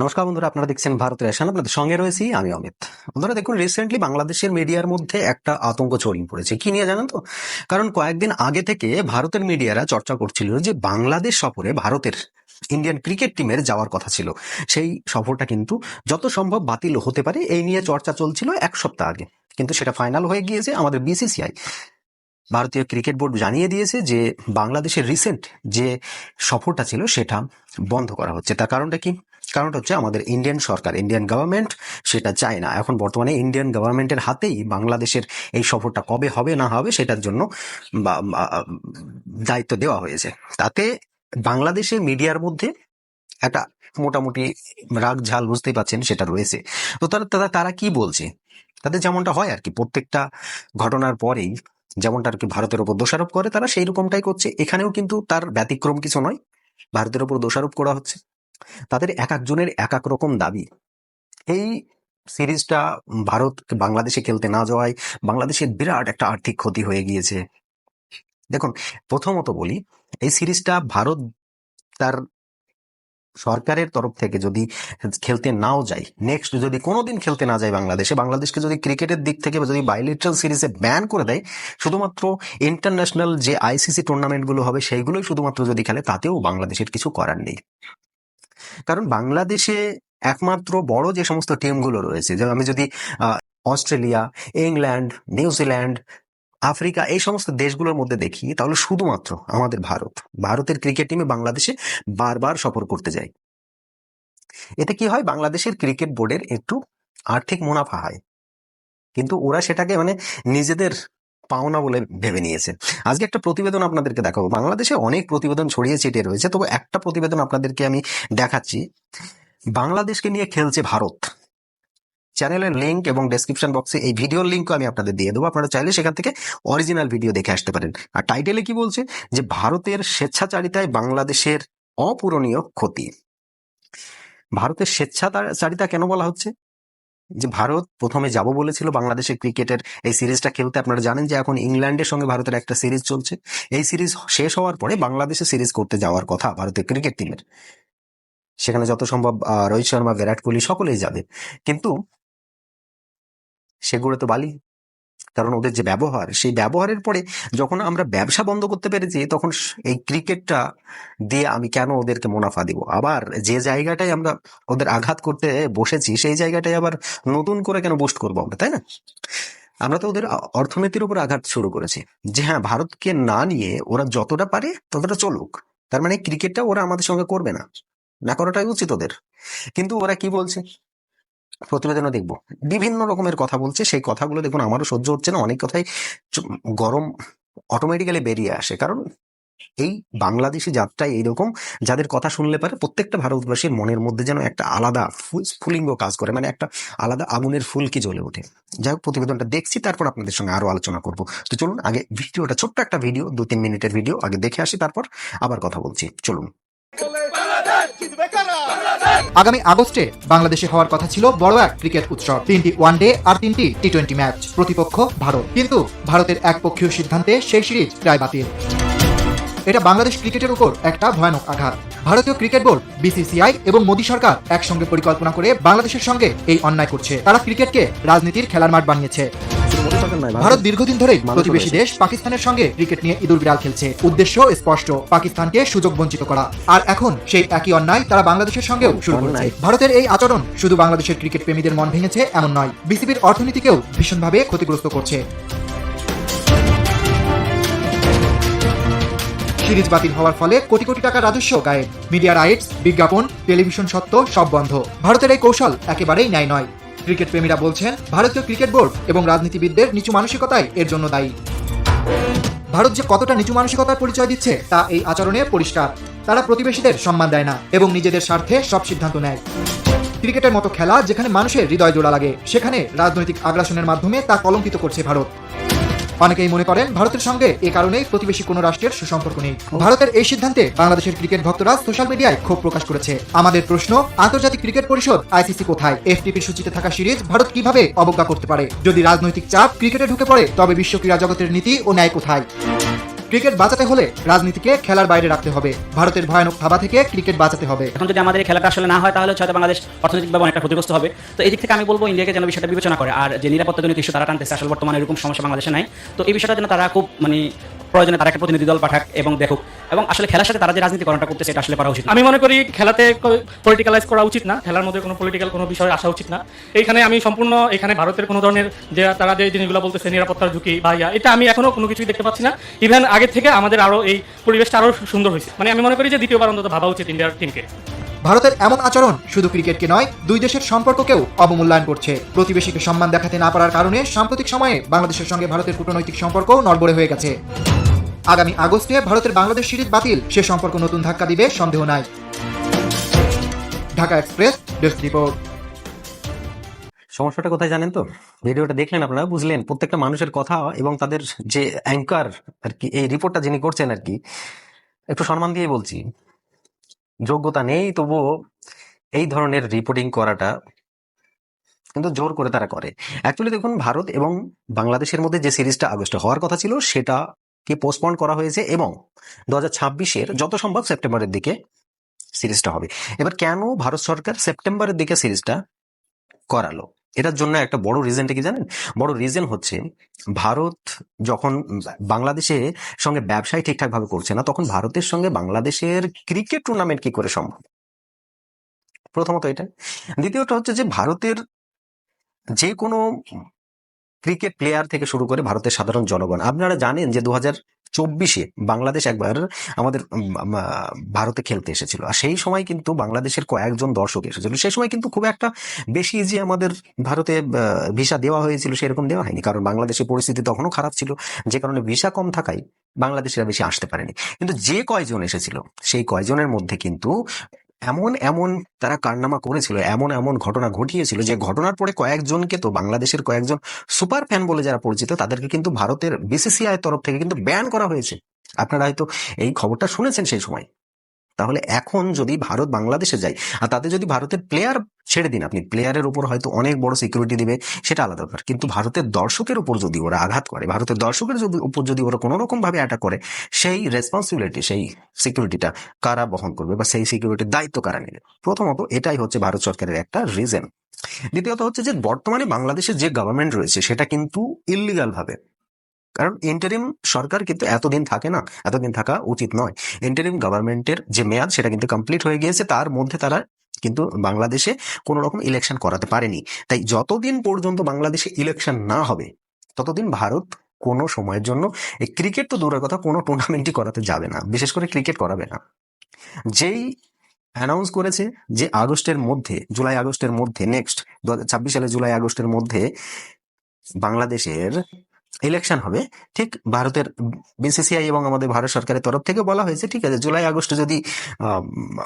নমস্কার বন্ধুরা, আপনারা দেখছেন ভারতের রেশন আপনাদের সঙ্গে রয়েছি আমি অমিত। বন্ধুরা, দেখুন রিসেন্টলি বাংলাদেশের মিডিয়ার মধ্যে একটা আতঙ্ক ছড়িয়ে পড়েছে। কি নিয়ে জানেন তো? কারণ কয়েকদিন আগে থেকে ভারতের মিডিয়ারা চর্চা করছিল যে বাংলাদেশ সফরে ভারতের ইন্ডিয়ান ক্রিকেট টিমের যাওয়ার কথা ছিল। সেই সফরটা কিন্তু যত সম্ভব বাতিল হতে পারে, এই নিয়ে চর্চা চলছিল এক সপ্তাহ আগে। কিন্তু সেটা ফাইনাল হয়ে গিয়েছে আমাদের বিসিসিআই ভারতীয় ক্রিকেট বোর্ড জানিয়ে দিয়েছে যে বাংলাদেশের রিসেন্ট যে সফরটা ছিল, সেটা বন্ধ করা হচ্ছে। তার কারণটা কি? কারণটা হচ্ছে আমাদের ইন্ডিয়ান সরকার ইন্ডিয়ান গভর্নমেন্ট সেটা চায় না। এখন বর্তমানে ইন্ডিয়ান গভর্নমেন্টের হাতেই বাংলাদেশের এই সফরটা কবে হবে না হবে সেটার জন্য দায়িত্ব দেওয়া হয়েছে। তাতে বাংলাদেশের মিডিয়ার মধ্যে একটা মোটামুটি রাগ ঝাল বুঝতেই পাচ্ছেন সেটা রয়েছে। তো তারা তারা তারা কি বলছে? তাদের যেমনটা হয় আর কি, প্রত্যেকটা ঘটনার পরেই যেমনটা আর কি ভারতের ওপর দোষারোপ করে, তারা সেই রকমটাই করছে। এখানেও কিন্তু তার ব্যতিক্রম কিছু নয়। ভারতের ওপর দোষারোপ করা হচ্ছে। তাদের এক একজনের এক এক রকম দাবি। এই সিরিজটা ভারত বাংলাদেশে খেলতে না যাওয়ায় বাংলাদেশের বিরাট একটা আর্থিক ক্ষতি হয়ে গিয়েছে। দেখুন, প্রথমত বলি, এই সিরিজটা ভারত তার সরকারের তরফ থেকে যদি খেলতে নাও যায় নেক্সট যদি কোনোদিন খেলতে না যায় বাংলাদেশে, বাংলাদেশকে যদি ক্রিকেটের দিক থেকে যদি বাইলেটারাল সিরিজে ব্যান করে দেয়, শুধুমাত্র ইন্টারন্যাশনাল যে আইসিসি টুর্নামেন্টগুলো হবে, সেইগুলোই শুধুমাত্র যদি খেলে, তাতেও বাংলাদেশের কিছু করার নেই। কারণ বাংলাদেশে একমাত্র বড় যে সমস্ত টিমগুলো রয়েছে, যেমন আমি যদি অস্ট্রেলিয়া, ইংল্যান্ড নিউজিল্যান্ড আফ্রিকা, এই সমস্ত দেশগুলোর মধ্যে দেখি, তাহলে শুধুমাত্র আমাদের ভারত। ভারতের ক্রিকেট টিমে বাংলাদেশে বারবার সফর করতে যায়। এতে কি হয়? বাংলাদেশের ক্রিকেট বোর্ডের একটু আর্থিক মুনাফা হয়। কিন্তু ওরা সেটাকে মানে নিজেদের পাওনা বলে ভেবে নিয়েছে। আজকে একটা প্রতিবেদন আপনাদেরকে দেখাবো। বাংলাদেশে অনেক প্রতিবেদন ছড়িয়ে ছিটিয়ে রয়েছে। তবে একটা প্রতিবেদন আপনাদেরকে আমি দেখাচ্ছি। বাংলাদেশকে নিয়ে খেলছে ভারত। চ্যানেলের লিঙ্ক এবং ডেসক্রিপশন বক্সে এই ভিডিওর লিঙ্কও আমি আপনাদের দিয়ে দেবো। আপনারা চাইলে সেখান থেকে অরিজিনাল ভিডিও দেখে আসতে পারেন। আর টাইটেলে কি বলছে? যে ভারতের স্বেচ্ছাচারিতায় বাংলাদেশের অপূরণীয় ক্ষতি। ভারতের স্বেচ্ছাচারিতা কেন বলা হচ্ছে? যে ভারত প্রথমে যাব বলেছিল বাংলাদেশের ক্রিকেটের এই সিরিজটা খেলতে। আপনারা জানেন যে এখন ইংল্যান্ডের সঙ্গে ভারতের একটা সিরিজ চলছে। এই সিরিজ শেষ হওয়ার পরে বাংলাদেশে সিরিজ করতে যাওয়ার কথা ভারতের ক্রিকেট টিমের। সেখানে যত সম্ভব রোহিত শর্মা, বিরাট কোহলি সকলেই যাবে। কিন্তু সেগুলো তো বালি। কারণ ওদের যে ব্যবহার, সেই ব্যবহারের পরে যখন আমরা ব্যবসা বন্ধ করতে পেরেছি, তখন এই ক্রিকেটটা দিয়ে আমি কেন ওদেরকে মুনাফা দিব? আবার যে জায়গাটায় আমরা ওদের আঘাত করতে বসেছি, সেই জায়গাটায় আবার নতুন করে কেন বুস্ট করব আমরা, তাই না? আমরা তো ওদের অর্থনীতির উপর আঘাত শুরু করেছি। যে হ্যাঁ ভারতকে না নিয়ে ওরা যতটা পারে ততটা চলুক। তার মানে ক্রিকেটটা ওরা আমাদের সঙ্গে করবে না। না করাটাই উচিত ওদের। কিন্তু ওরা কি বলছে? প্রতিবেদনে দেখব। বিভিন্ন রকমের কথা বলছে, সেই কথাগুলো দেখুন, আমারও সহ্য হচ্ছে না। অনেক কথাই গরম অটোমেটিক্যালি বেরিয়ে আসে। কারণ এই বাংলাদেশি যাত্রায় এইরকম, যাদের কথা শুনলে পারে প্রত্যেকটা ভারতবাসীর মনের মধ্যে যেন একটা আলাদা ফু- স্ফুলিঙ্গ কাজ করে মানে একটা আলাদা আগুনের ফুলকি জ্বলে ওঠে। যাই হোক, প্রতিবেদনটা দেখছি, তারপর আপনাদের সঙ্গে আরও আলোচনা করব। তো চলুন, আগে ভিডিওটা, ছোট্ট একটা ভিডিও দু তিন মিনিটের ভিডিও, আগে দেখে আসি, তারপর আবার কথা বলছি। চলুন। আগামী আগস্টে বাংলাদেশে হওয়ার কথা ছিল বড় এক ক্রিকেট উৎসব। তিনটি ওয়ানডে আর তিনটি টি টোয়েন্টি ম্যাচ। প্রতিপক্ষ ভারত। কিন্তু ভারতের একপক্ষীয় সিদ্ধান্তে সেই সিরিজ প্রায় বাতিল। এটা বাংলাদেশ ক্রিকেটের উপর একটা ভয়ানক আঘাত। ভারতীয় ক্রিকেট বোর্ড, বিসিসিআই এবং মোদী সরকার একসঙ্গে পরিকল্পনা করে বাংলাদেশের সঙ্গে এই অন্যায় করছে। তারা ক্রিকেটকে রাজনীতির খেলার মাঠ বানিয়েছে। ভারত দীর্ঘদিন ধরেই প্রতিবেশী দেশ পাকিস্তানের সঙ্গে ক্রিকেট নিয়ে ইঁদুর বিড়াল খেলছে। উদ্দেশ্য স্পষ্ট পাকিস্তানকে সুযোগ বঞ্চিত করা। আর এখন সেই একই অন্যায় তারা বাংলাদেশের সঙ্গেও শুরু করেছে। ভারতের এই আচরণ শুধু বাংলাদেশের ক্রিকেট প্রেমীদের মন ভেঙেছে এমন নয় বিসিবির অর্থনীতিকেও ভীষণভাবে ক্ষতিগ্রস্ত করছে। সিরিজ বাতিল হওয়ার ফলে কোটি কোটি টাকা রাজস্ব গায়েব। মিডিয়া রাইটস বিজ্ঞাপন টেলিভিশন সত্ত্ব সব বন্ধ। ভারতের এই কৌশল একেবারেই ন্যায় নয়। ক্রিকেট প্রেমীরা বলছেন, ভারতীয় ক্রিকেট বোর্ড এবং রাজনীতিবিদদের নিচু মানসিকতাই এর জন্য দায়ী। ভারত যে কতটা নিচু মানসিকতার পরিচয় দিচ্ছে, তা এই আচরণে পরিষ্কার। তারা প্রতিবেশীদের সম্মান দেয় না এবং নিজেদের স্বার্থে সব সিদ্ধান্ত নেয়। ক্রিকেটের মতো খেলা যেখানে মানুষের হৃদয় জোড়া লাগে, সেখানে রাজনৈতিক আগ্রাসনের মাধ্যমে তা কলঙ্কিত করছে ভারত। অনেকেই মনে করেন ভারতের সঙ্গে এ কারণেই প্রতিবেশী কোনো রাষ্ট্রের সুসম্পর্ক নেই। ভারতের এই সিদ্ধান্তে বাংলাদেশের ক্রিকেট ভক্তরা সোশ্যাল মিডিয়ায় ক্ষোভ প্রকাশ করেছে। আমাদের প্রশ্ন, আন্তর্জাতিক ক্রিকেট পরিষদ, আইসিসি কোথায়? এফটিপির সূচিতে থাকা সিরিজ ভারত কীভাবে অবজ্ঞা করতে পারে? যদি রাজনৈতিক চাপ ক্রিকেটে ঢুকে পড়ে, তবে বিশ্ব ক্রীড়া জগতের নীতি ও ন্যায় কোথায়? ক্রিকেট বাঁচাতে হলে রাজনীতিকে খেলার বাইরে রাখতে হবে। ভারতের ভয়ানক থাবা থেকে ক্রিকেট বাঁচাতে হবে। এখন যদি আমাদের খেলাটা আসলে না হয়, তাহলে হয়তো বাংলাদেশ অর্থনৈতিকভাবে অনেকটা ক্ষতিগ্রস্ত হবে। তো এই দিক থেকে আমি বলব, ইন্ডিয়াকে যেন বিষয়টা বিবেচনা করে। আর যে নিরাপত্তা নিরাপত্তাজনিত ইস্যু, তারা টানতেছে, আসলে বর্তমানে এরকম সমস্যা বাংলাদেশে নাই। তো এই বিষয়টা যেন তারা খুব মানে প্রয়োজনে তারা একটা প্রতিনিধি দল পাঠাক এবং দেখুক। এবং আসলে খেলার সাথে তারা যে রাজনীতিকরণটা করতেছে, এটা আসলে করা উচিত আমি মনে করি খেলাতে পলিটিক্যালাইজ করা উচিত না। খেলার মধ্যে কোনো পলিটিক্যাল কোনো বিষয় আসা উচিত না। এইখানে আমি সম্পূর্ণ এখানে ভারতের কোনো ধরনের যে তারা যে জিনিসগুলো বলতেছে, নিরাপত্তার ঝুঁকি বা ইয়া, এটা আমি এখনও কোনো কিছুই দেখতে পাচ্ছি না। ইভেন আগে থেকে আমাদের আরও এই পরিবেশটা আরও সুন্দর হয়েছে। মানে আমি মনে করি যে দ্বিতীয়বার অন্তত ভাবা উচিত ইন্ডিয়ার টিমকে ভারতের এমন আচরণ শুধু ক্রিকেটকে নয়, দুই দেশের সম্পর্ককেও অবমূল্যায়ন করছে। প্রতিবেশীকে সম্মান দেখাতে না পারার কারণে সাম্প্রতিক সময়ে বাংলাদেশের সঙ্গে ভারতের কূটনৈতিক সম্পর্কও নড়বড়ে হয়ে গেছে। আগামী আগস্টে ভারতের বাংলাদেশ সিরিজ বাতিল, সে সম্পর্ক নতুন ধাক্কা দিবে, সন্দেহ নাই। Dhaka express, desk report. সমস্যাটা কোথায় জানেন তো? ভিডিওটা দেখলেন আপনারা, বুঝলেন প্রত্যেকটা মানুষের কথা এবং তাদের যে অ্যাঙ্কার আর কি, এই রিপোর্টটা যিনি করছেন আর কি, একটু সম্মান দিয়ে বলছি। যোগ্যতা নেই, তবুও এই ধরনের রিপোর্টিং করাটা কিন্তু জোর করে তারা করে। অ্যাকচুয়ালি দেখুন, ভারত এবং বাংলাদেশের মধ্যে যে সিরিজটা আগস্টে হওয়ার কথা ছিল, সেটাকে পোস্টপন্ড করা হয়েছে এবং দু হাজার ছাব্বিশের যত সম্ভব সেপ্টেম্বরের দিকে সিরিজটা হবে। এবার কেন ভারত সরকার সেপ্টেম্বরের দিকে সিরিজটা করালো? এটার জন্য একটা বড় রিজনটা কি জানেন? বড় রিজন হচ্ছে ভারত যখন বাংলাদেশের সঙ্গে ব্যবসায় ঠিকঠাক ভাবে করছে না, তখন ভারতের সঙ্গে বাংলাদেশের ক্রিকেট টুর্নামেন্ট কি করে সম্ভব? প্রথমত এটা। দ্বিতীয়টা হচ্ছে যে ভারতের যে কোনো ক্রিকেট প্লেয়ার থেকে শুরু করে ভারতের সাধারণ জনগণ। আপনারা জানেন যে দু চব্বিশে বাংলাদেশ একবার আমাদের ভারতে খেলতে এসেছিল। আর সেই সময় কিন্তু বাংলাদেশের কয়েকজন দর্শক এসেছিল। সেই সময় কিন্তু খুব একটা বেশি যে আমাদের ভারতে ভিসা দেওয়া হয়েছিল সেরকম দেওয়া হয়নি। কারণ বাংলাদেশের পরিস্থিতি তখনও খারাপ ছিল। যে কারণে ভিসা কম থাকায় বাংলাদেশিরা বেশি আসতে পারেনি। কিন্তু যে কয়জন এসেছিল, সেই কয়জনের মধ্যে কিন্তু এমন এমন তারা কারনামা করেছিল, এমন এমন ঘটনা ঘটিয়েছিল যে ঘটনার পরে কয়েকজনকে তো বাংলাদেশের কয়েকজন সুপার ফ্যান বলে যারা পরিচিত, তাদেরকে কিন্তু ভারতের বিসিসিআই তরফ থেকে কিন্তু ব্যান করা হয়েছে। আপনারা হয়তো এই খবরটা শুনেছেন সেই সময়। তাহলে এখন যদি ভারত বাংলাদেশে যায় আর তাতে যদি ভারতের প্লেয়ার ছেড়ে দিন, আপনি প্লেয়ারের উপর হয়তো অনেক বড় সিকিউরিটি দিবে, সেটা আলাদা ব্যাপার। কিন্তু ভারতের দর্শকের উপর যদি ওরা আঘাত করে, ভারতের দর্শকের যদি উপর যদি ওরা কোনো রকম ভাবে অ্যাটাক করে, সেই রেসপন্সিবিলিটি সেই সিকিউরিটিটা কারা বহন করবে বা সেই সিকিউরিটির দায়িত্ব কারা নেবে? প্রথমত এটাই হচ্ছে ভারত সরকারের একটা রিজন দ্বিতীয়ত হচ্ছে যে বর্তমানে বাংলাদেশের যে গভর্নমেন্ট রয়েছে, সেটা কিন্তু ইলিগাল ভাবে কারণ ইন্টারিম সরকার কিন্তু এতদিন থাকে না, এতদিন থাকা উচিত নয়। ইন্টারিম গভর্নমেন্টের যে মেয়াদ, সেটা কিন্তু কমপ্লিট হয়ে গিয়েছে। তার মধ্যে তারা কিন্তু বাংলাদেশে কোনো রকম ইলেকশন করাতে পারেনি। তাই যতদিন পর্যন্ত বাংলাদেশে ইলেকশন না হবে, ততদিন ভারত কোনো সময়ের জন্য এই ক্রিকেট তো দূরের কথা, কোনো টুর্নামেন্টই করাতে যাবে না। বিশেষ করে ক্রিকেট করাবে না। যেই অ্যানাউন্স করেছে যে আগস্টের মধ্যে, জুলাই আগস্টের মধ্যে নেক্সট দু সালে জুলাই আগস্টের মধ্যে বাংলাদেশের ইলেকশন হবে, ঠিক ভারতের বিসিসিআই এবং আমাদের ভারত সরকারের তরফ থেকে বলা হয়েছে, ঠিক আছে, জুলাই, আগস্টে যদি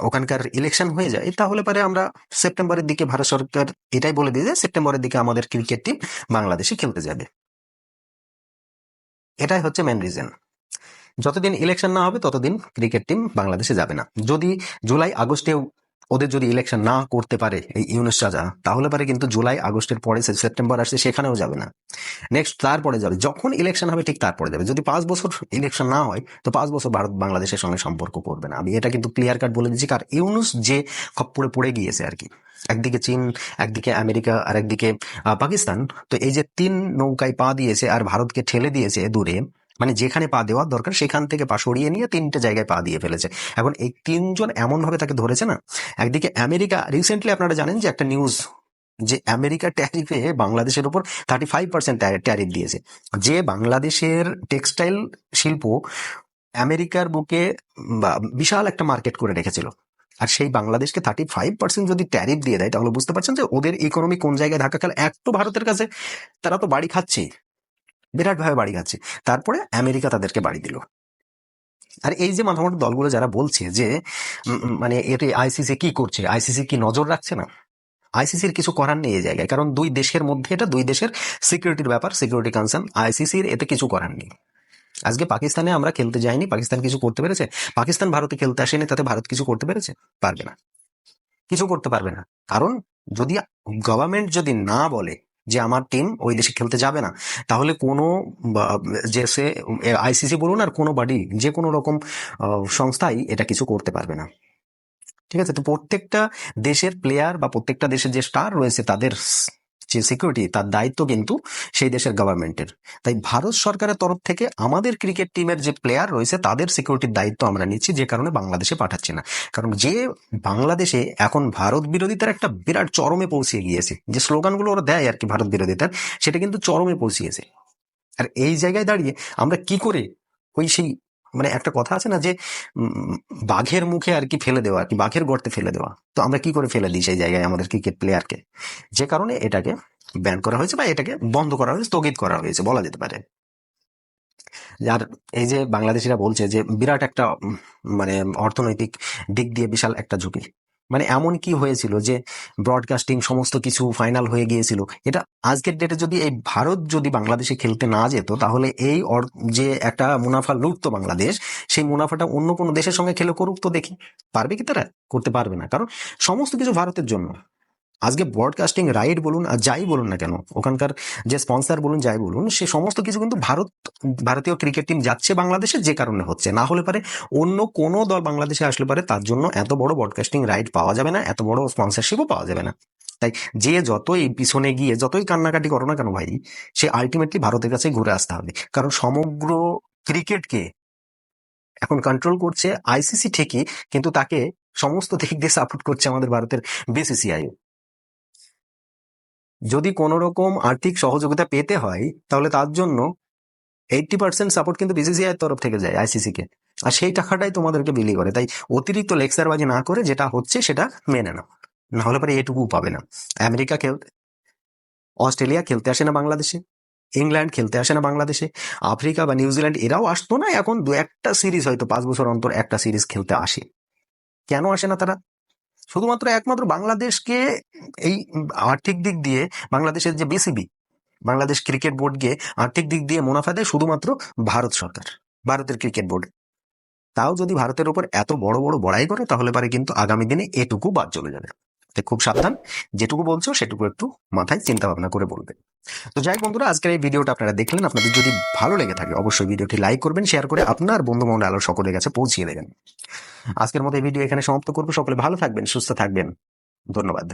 ওখানকার ইলেকশন হয়ে যায়, তাহলে পরে আমরা সেপ্টেম্বরের দিকে ভারত সরকার এটাই বলে দিয়ে যে সেপ্টেম্বরের দিকে আমাদের ক্রিকেট টিম বাংলাদেশে খেলতে যাবে। এটাই হচ্ছে মেন রিজন যতদিন ইলেকশন না হবে, ততদিন ক্রিকেট টিম বাংলাদেশে যাবে না। যদি জুলাই, আগস্টেও ওদের যদি ইলেকশন না করতে পারে এই ইউনুস রাজা তাহলে পারে কিন্তু জুলাই, আগস্টের পরে সেপ্টেম্বর আসছে, সেখানেও যাবে না। নেক্সট তারপরে যাবে। যখন ইলেকশন হবে, ঠিক তারপরে যাবে। যদি পাঁচ বছর ইলেকশন না হয়, তো পাঁচ বছর ভারত বাংলাদেশের সঙ্গে সম্পর্ক করবে না। আমি এটা কিন্তু ক্লিয়ার কাট বলে দিচ্ছি। কার ইউনুস যে খপ্পরে পড়ে গিয়েছে আর কি, একদিকে চীন, একদিকে আমেরিকা, আর একদিকে পাকিস্তান, তো এই যে তিন নৌকায় পা দিয়েছে আর ভারতকে ঠেলে দিয়েছে দূরে মানে যেখানে পা দেওয়ার দরকার, সেখান থেকে পা সরিয়ে নিয়ে তিনটে জায়গায় পা দিয়ে ফেলেছে। এখন এই তিনজন এমনভাবে তাকে ধরেছে না? একদিকে আমেরিকা রিসেন্টলি আপনারা জানেন যে একটা নিউজ যে আমেরিকা ট্যারিফে বাংলাদেশের উপর থার্টি ফাইভ পার্সেন্ট ট্যারিফ দিয়েছে। যে বাংলাদেশের টেক্সটাইল শিল্প আমেরিকার বুকে বিশাল একটা মার্কেট করে রেখেছিল। আর সেই বাংলাদেশকে থার্টি ফাইভ পার্সেন্ট যদি ট্যারিফ দিয়ে দেয়, তাহলে বুঝতে পারছেন যে ওদের ইকোনমি কোন জায়গায় ধাক্কা খেলে? এক তো ভারতের কাছে, তারা তো বাড়ি খাচ্ছে। বিরাট ভাবে বাড়ি খাচ্ছে তারপরে আমেরিকা তাদেরকে বাড়ি দিল। আর এই যে মাথামোটা দলগুলো যারা বলছে যে মানে এতে আইসিসি কি করছে, আইসিসি কি নজর রাখছে না? আইসিসির কিছু করার নেই এই জায়গায়। কারণ দুই দেশের মধ্যে এটা দুই দেশের সিকিউরিটির ব্যাপার সিকিউরিটি কনসার্ন আইসিসির এতে কিছু করার নেই। আজকে পাকিস্তানে আমরা খেলতে যাইনি, পাকিস্তান কিছু করতে পেরেছে? পাকিস্তান ভারতে খেলতে আসেনি, তাতে ভারত কিছু করতে পেরেছে? পারবে না। কিছু করতে পারবে না। কারণ যদি গভর্নমেন্ট যদি না বলে যে আমার টিম ওই দেশে খেলতে যাবে না। তাহলে কোনো যে সে, আইসিসি বলুন আর কোনো বাড়ি যে কোনো রকম সংস্থাই এটা কিছু করতে পারবে না। ঠিক আছে? তো প্রত্যেকটা দেশের প্লেয়ার বা প্রত্যেকটা দেশের যে স্টার রয়েছে তাদের যে সিকিউরিটি তার দায়িত্ব কিন্তু সেই দেশের গভর্নমেন্টের তাই ভারত সরকারের তরফ থেকে আমাদের ক্রিকেট টিমের যে প্লেয়ার রয়েছে, তাদের সিকিউরিটির দায়িত্ব আমরা নিচ্ছি, যে কারণে বাংলাদেশে পাঠাচ্ছি না। কারণ যে বাংলাদেশে এখন ভারত বিরোধিতার একটা বিরাট চরমে পৌঁছে গিয়েছে, যে স্লোগানগুলো ওরা দেয় আর কি ভারত বিরোধিতার সেটা কিন্তু চরমে পৌঁছিয়েছে আর এই জায়গায় দাঁড়িয়ে আমরা কি করে ওই সেই মানে একটা কথা আছে না যে বাঘের মুখে আর কি ফেলে দেওয়া, আর কি বাঘের গর্তে ফেলে দেওয়া। তো আমরা কি করে ফেলে দিই সেই জায়গায় আমাদের ক্রিকেট প্লেয়ারকে যে কারণে এটাকে ব্যান করা হয়েছে বা এটাকে বন্ধ করা হয়েছে, স্থগিত করা হয়েছে, বলা যেতে পারে। আর এই যে বাংলাদেশিরা বলছে যে, বিরাট একটা মানে অর্থনৈতিক দিক দিয়ে বিশাল একটা ঝুঁকি। মানে এমন কি হয়েছিল যে ব্রডকাস্টিং সমস্ত কিছু ফাইনাল হয়ে গিয়েছিল? এটা আজকের ডেটে যদি এই ভারত যদি বাংলাদেশে খেলতে না যেত, তাহলে এই যে একটা মুনাফা লুটতো বাংলাদেশ, সেই মুনাফাটা অন্য কোনো দেশের সঙ্গে খেলে করুক তো দেখি। পারবে কি তারা? করতে পারবে না। কারণ সমস্ত কিছু ভারতের জন্য। আজকে ব্রডকাস্টিং রাইট বলুন আর যাই বলুন না কেন, ওখানকার যে স্পন্সর বলুন, যাই বলুন, সে সমস্ত কিছু কিন্তু ভারত, ভারতীয় ক্রিকেট টিম যাচ্ছে বাংলাদেশে যে কারণে হচ্ছে। না হলে পারে অন্য কোনো দল বাংলাদেশে আসলে পারে, তার জন্য এত বড় ব্রডকাস্টিং রাইট পাওয়া যাবে না, এত বড় স্পন্সরশিপও পাওয়া যাবে না। তাই যে যতই পিছনে গিয়ে, যতই কান্নাকাটি করো না কেন ভাই, সে আলটিমেটলি ভারতের কাছে ঘুরে আসতে হবে। কারণ সমগ্র ক্রিকেটকে এখন কন্ট্রোল করছে আইসিসি ঠিকই, কিন্তু তাকে সমস্ত দিক দিয়ে সাপোর্ট করছে আমাদের ভারতের বিসিসিআই যদি কোনো রকম আর্থিক সহযোগিতা পেতে হয়, তাহলে তার জন্য এইটটি পার্সেন্ট সাপোর্ট কিন্তু বিসিসিআই তরফ থেকে যায় আইসিসি কে। আর সেই টাকাটাই তোমাদেরকে বিলি করে। তাই অতিরিক্ত লেকচারবাজি না করে যেটা হচ্ছে সেটা মেনে নাও। না হলে পরে এটুকু পাবে না। আমেরিকা খেলতে, অস্ট্রেলিয়া খেলতে আসে না বাংলাদেশে, ইংল্যান্ড খেলতে আসে না বাংলাদেশে, আফ্রিকা বা নিউজিল্যান্ড এরাও আসতো না, এখন দু একটা সিরিজ হয়তো পাঁচ বছর অন্তর একটা সিরিজ খেলতে আসে। কেন আসে না তারা? শুধুমাত্র একমাত্র বাংলাদেশকে এই আর্থিক দিক দিয়ে বাংলাদেশের যে বিসিবি বাংলাদেশ ক্রিকেট বোর্ডকে আর্থিক দিক দিয়ে মুনাফা দেয় শুধুমাত্র ভারত সরকার, ভারতের ক্রিকেট বোর্ড। তাও যদি ভারতের উপর এত বড় বড় বড়াই করে, তাহলে পারে কিন্তু আগামী দিনে এটুকু বাদ চলে যাবে। খুব সাবধান, যেটুকু বলছো সেটুকু একটু মাথায় চিন্তা ভাবনা করে বলবে। তো যাই বন্ধুরা, আজকের এই ভিডিওটা আপনারা দেখলেন। আপনাদের যদি ভালো লেগে থাকে, অবশ্যই ভিডিওটি লাইক করবেন শেয়ার করে আপনার বন্ধু মহলে আলো সকলের কাছে পৌঁছিয়ে দেবেন। আজকের মতো এই ভিডিও এখানে সমাপ্ত করব। সকলে ভালো থাকবেন, সুস্থ থাকবেন। ধন্যবাদ।